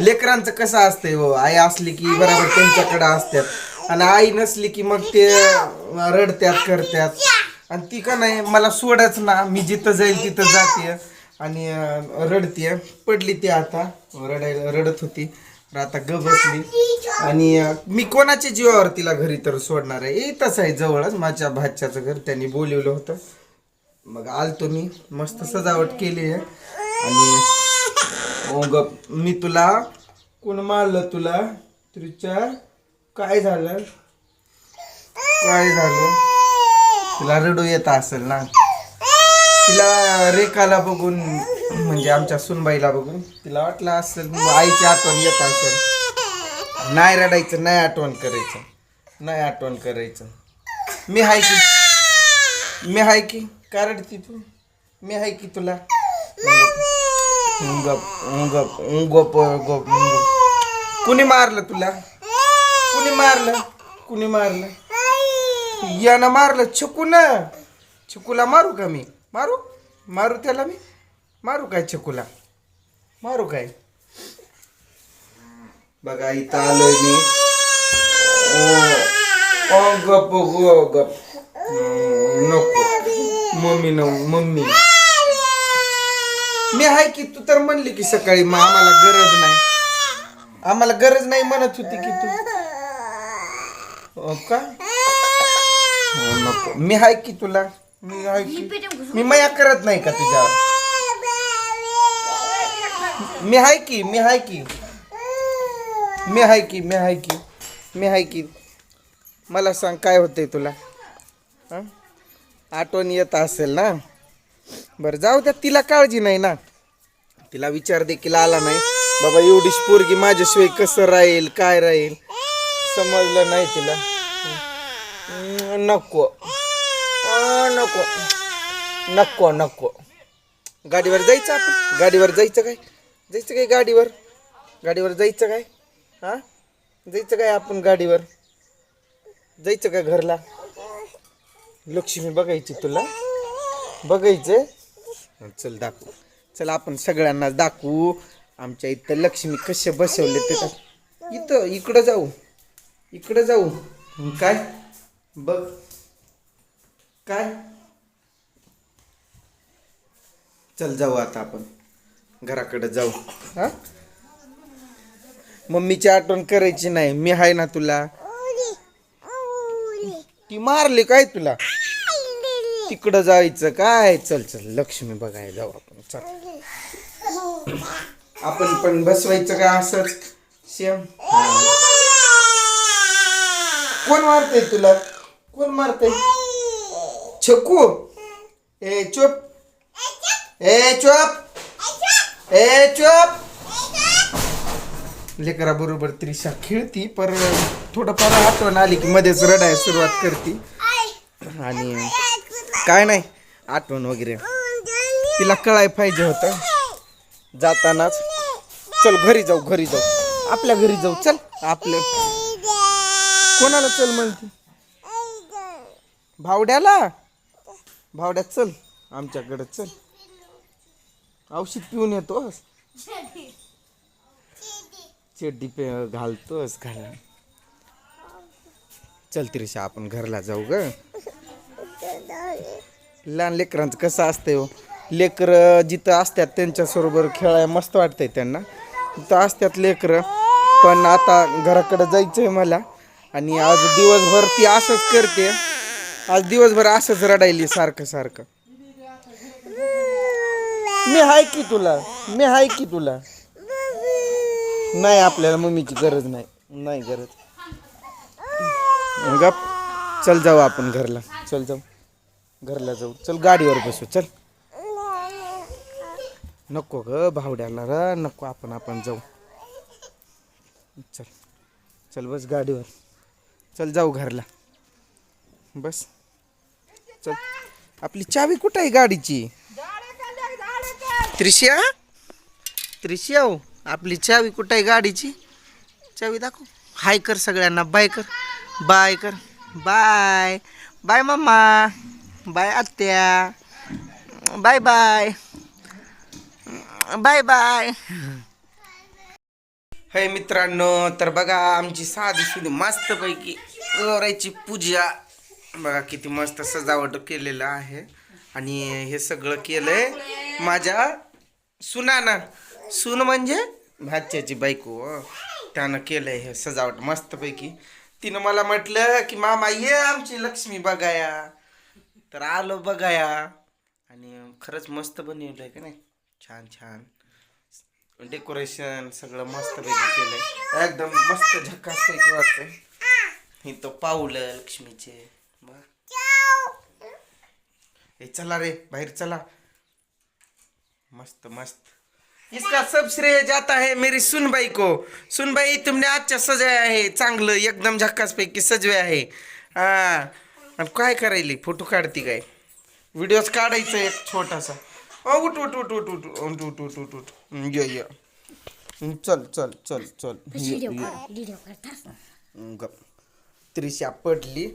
लेकरांचं कसं असतंय हो? आई असली की बरोबर त्यांच्याकडे असतात आणि आई नसली की मग ते रडत्यात करत्यात. आणि ती का नाही मला सोडच ना मी जिथं जाईल तिथं जाते. आणि अं, रडते. पडली ती आता. रडायला रडत होती. तर आता गबसली. आणि मी कोणाच्या जीवावर तिला घरी तर सोडणार आहे? येतच आहे जवळच. माझ्या भाच्याचं घर त्यांनी बोलवलं होतं. मग आलतो मी. मस्त सजावट केली आहे. आणि मग मी तुला कोण मारलं तुला? तुझ्या काय झालं? काय झालं? तुला रडू येत असेल ना? तिला रेखाला बघून म्हणजे आमच्या सुनबाईला बघून तिला वाटलं असेल आईची आठवण येत असेल. नाही रडायचं नाही आठवण करायचं. नाही आठवण करायचं. मी हाय की? मी हाय की? का रडती तू? मी हाय की तुला? गप गप गप कुणी मारलं तुला? कुणी मारलं? कुणी मारलं? यानं मारलं छकून. छकूला मारू का मी? मारू? मारू त्याला मी? मारू काय छकूला? मारू काय? बघा इथं आलोय मी. ओ, गप गो गप नको. मम्मी न मम्मी. मी आहे की तू तर म्हणली की सकाळी मग आम्हाला गरज नाही. आम्हाला गरज नाही म्हणत होती की तू. हो का? हो, नको. मी आहे की तुला? मी आहे की मी मया करत नाही का तुझ्यावर? मी आहे की मी आहे की? मी आहे की मी आहे की? मी आहे की? मला सांग काय होतंय तुला? हं? आठवण येत असेल ना? बरं जाऊ द्या तिला काळजी नाही ना. तिला विचार देखील आला नाही. बाबा एवढीच पोरगी माझ्याशिवाय कसं राहील काय राहील? समजलं नाही तिला. नको. अं, नको. नको नको. गाडीवर जायचं आपण? गाडीवर जायचं काय? जायचं काय गाडीवर? गाडीवर जायचं काय? हां? जायचं काय आपण गाडीवर? जायचं का घरला? लक्ष्मी बघायची तुला? बघायचं चल दाखवू. चल आपण सगळ्यांना दाखवू. आमच्या इथं लक्ष्मी कसे बसवले ते का इथं इकडं जाऊ. इकडं जाऊ. काय? बघ. काय? चल जाऊ आता आपण. घराकडे जाऊ. हा? मम्मीची आठवण करायची नाही. मी आहे ना तुला. ती मारली काय तुला? तिकडं जायचं काय? चल चल लक्ष्मी बघायला जाऊ आपण. चल. आपण पण बसवायचं का असंच? सेम कोण मारतय तुला? कोण मारतय? छकू? ए चुप. ए चुप. ए चुप. लेकरा बरोबर त्रिशा खेळती पर थोडंफार आठवण आली की मध्येच रडायला सुरुवात करते. आणि काय नाही आठवण वगैरे. तिला कळाय पाहिजे होतं. जातानाच. चल घरी जाऊ घरी जाऊ. आपल्या घरी जाऊ चल. आपल्या. कोणाला चल म्हणते? भावड्याला? भावड्यात चल. आमच्याकडे चल. औषध पिऊन येतोस? चड्डी पे घालतोस घाल चल तिरशा आपण घरला जाऊ ग. लहान लेकरांचं कसं असतंय हो. लेकरं जिथं असतात त्यांच्याबरोबर खेळाय मस्त वाटतंय त्यांना. तिथं असतात लेकरं पण आता घराकडे जायचं आहे मला. आणि आज दिवसभर ती असंच करते. आज दिवसभर असंच रडायली सारखं सारखं. मी हाय की तुला? मी हाय की तुला? नाही आपल्याला मम्मीची गरज नाही. नाही गरज. गप. चल जाऊ आपण घरला. चल जाऊ. घरला जाऊ. चल गाडीवर बसू. चल. नको ग भावड्याला र. नको आपण आपण जाऊ. चल. चल बस गाडीवर. चल जाऊ घरला. बस. चल. आपली चावी कुठं आहे गाडीची? त्रिशिया? त्रिशिया हो. आपली चावी कुठं आहे गाडीची? चावी दाखव. हाय कर सगळ्यांना. बाय कर. बाय कर. बाय. बाय मम्मा बाय आत्या. Bye bye. Bye bye. हे मित्रांनो तर बघा आमची साधी सुधी मस्तपैकी गौरायची पूजा. बघा किती मस्त सजावट केलेलं आहे. आणि हे सगळं केलंय माझ्या सुनाना. सून म्हणजे भाच्याची बायको हो. त्यानं केलंय हे सजावट मस्तपैकी. तिनं मला म्हटलं की मामा ये आमची लक्ष्मी बघाया. तर आलो बघाया आणि खरंच मस्त बनवलंय का नाही? छान छान. डेकोरेशन सगळं मस्त पैकी आहे एकदम मस्त झकास पैकी वाटतंय. इथं पावलं लक्ष्मीचे. बघ. ए चला रे बाहेर चला. मस्त मस्त. इसका सब श्रेय जाता है मेरी सुनबाई को. सुनबाई तुमने आजच्या सजाया आहे. चांगलं एकदम झक्कास पैकी सजवे आहे. हा. आणि काय करायली? फोटो काढती काय? व्हिडिओज काढायचं एक छोटासा. अ, उठ उठ उठ उठ उठ उठ उठ उठ उठ उठ. ये ये. चल चल चल चल. ये, गप. त्रिशा पडली.